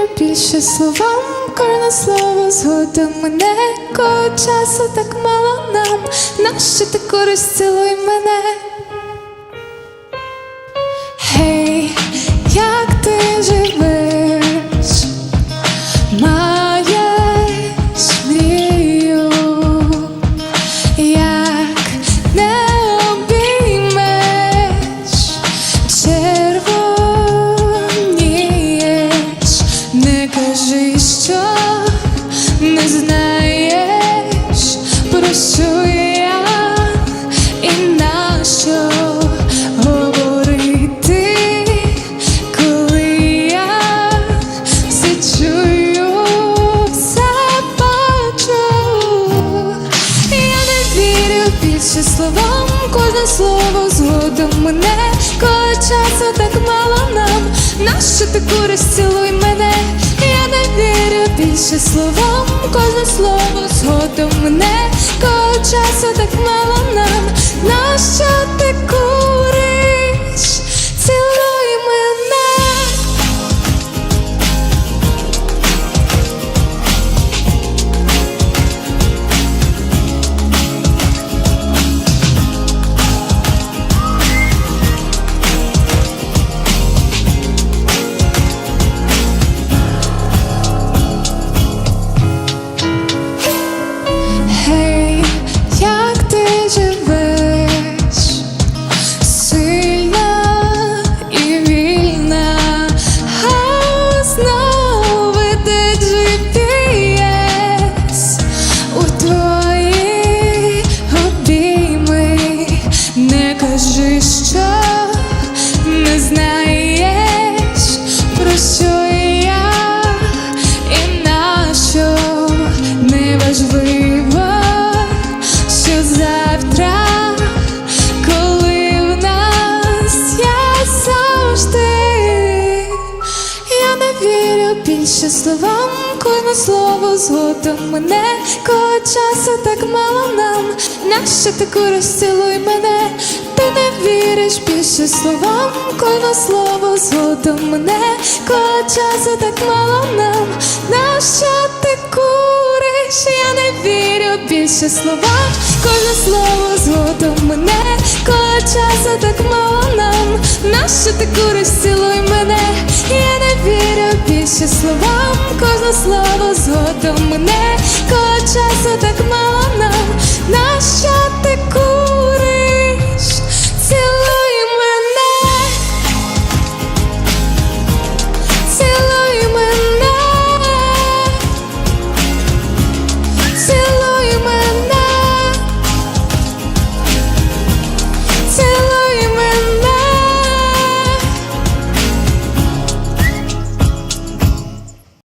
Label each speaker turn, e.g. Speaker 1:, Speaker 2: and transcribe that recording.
Speaker 1: вірю більше словам, кожне слово згодом мене, кого часу так мало нам, нащо ти користь цілуй мене? Знаєш, про я і нащо говорити, коли я все чую, все бачу. Я не вірю більше словам, кожне слово згодом мене, коли часу так мало нам, нащо ти куриш, цілуй вірю словом, кожне слово згодом більше словам, кожне слово згодом мене, коли часу так мало нам, нащо ти куриш, цілуй мене, ти не віриш більше словам, кожне слово згодом мене, коли часу так мало нам, нащо ти куриш, я не вірю більше словам, кожне слово згодом мене, коли часу так мало нам, нащо ти куриш, цілуй мене, я не вірю більше словам, кожне слово згодом мене, коли часу так мало нам?